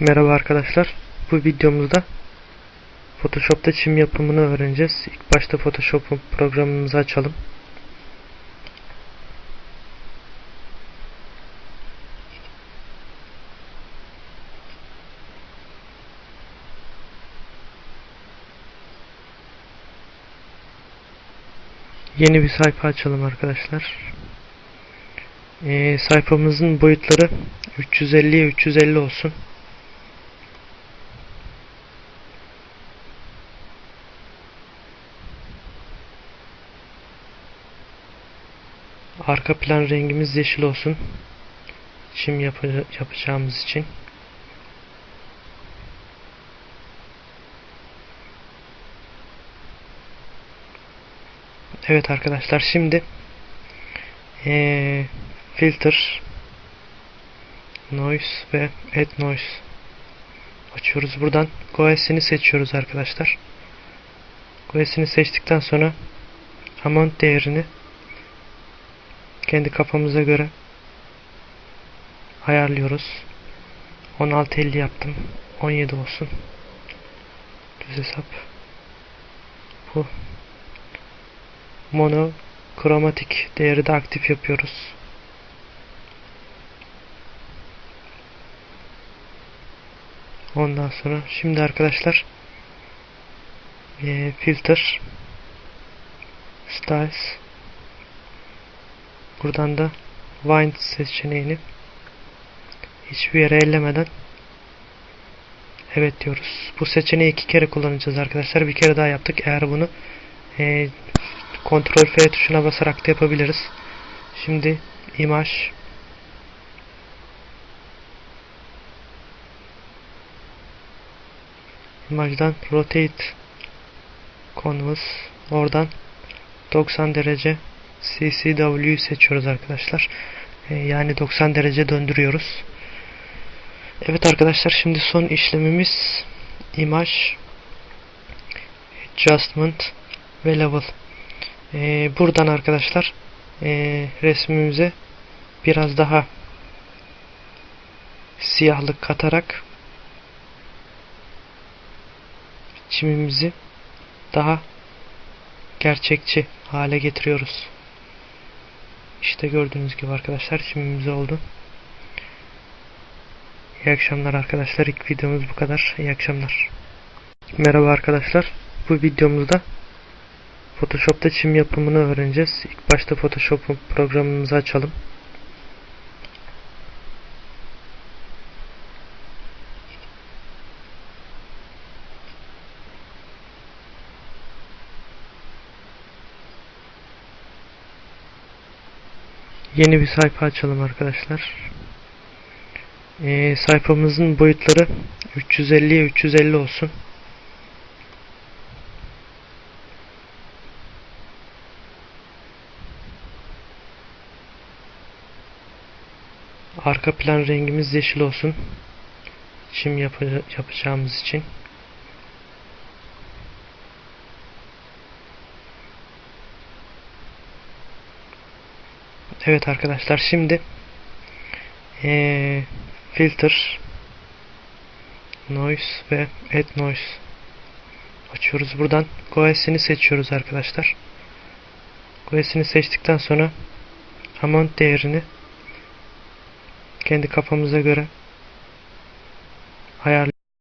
Merhaba arkadaşlar. Bu videomuzda Photoshop'ta çim yapımını öğreneceğiz. İlk başta Photoshop'un programımızı açalım. Yeni bir sayfa açalım arkadaşlar. Ee, sayfamızın boyutları 350'ye 350 olsun. Arka plan rengimiz yeşil olsun. Çim yapı- yapacağımız için. Evet arkadaşlar şimdi eee, filter noise ve add noise açıyoruz. Buradan Goes'ini seçiyoruz arkadaşlar. Goes'ini seçtikten sonra amount değerini kendi kafamıza göre ayarlıyoruz. 16.50 yaptım. 17 olsun. Düz hesap. Bu mono kromatik değeri de aktif yapıyoruz. Ondan sonra şimdi arkadaşlar eee, filter styles buradan da wind seçeneğini hiçbir yere ellemeden evet diyoruz. Bu seçeneği iki kere kullanacağız arkadaşlar. Bir kere daha yaptık. Eğer bunu eee Ctrl F tuşuna basarak da yapabiliriz. Şimdi imaj imajdan rotate canvas oradan 90 derece CCW'yu seçiyoruz arkadaşlar. Ee, yani 90 derece döndürüyoruz. Evet arkadaşlar şimdi son işlemimiz imaj adjustment ve level. Ee, buradan arkadaşlar ee, resmimize biraz daha siyahlık katarak çimimizi daha gerçekçi hale getiriyoruz. İşte gördüğünüz gibi arkadaşlar çimimiz oldu. İyi akşamlar arkadaşlar. İlk videomuz bu kadar. İyi akşamlar. Merhaba arkadaşlar. Bu videomuzda Photoshop'ta çim yapımını öğreneceğiz. İlk başta Photoshop'un programımızı açalım. Yeni bir sayfa açalım arkadaşlar. Ee, sayfamızın boyutları 350'ye 350 olsun. Arka plan rengimiz yeşil olsun. Çim yapı- yapacağımız için. Evet arkadaşlar şimdi eee, filter noise ve add noise açıyoruz. Buradan Goes'ini seçiyoruz arkadaşlar. Goes'ini seçtikten sonra amount değerini kendi kafamıza göre ayarlıyoruz.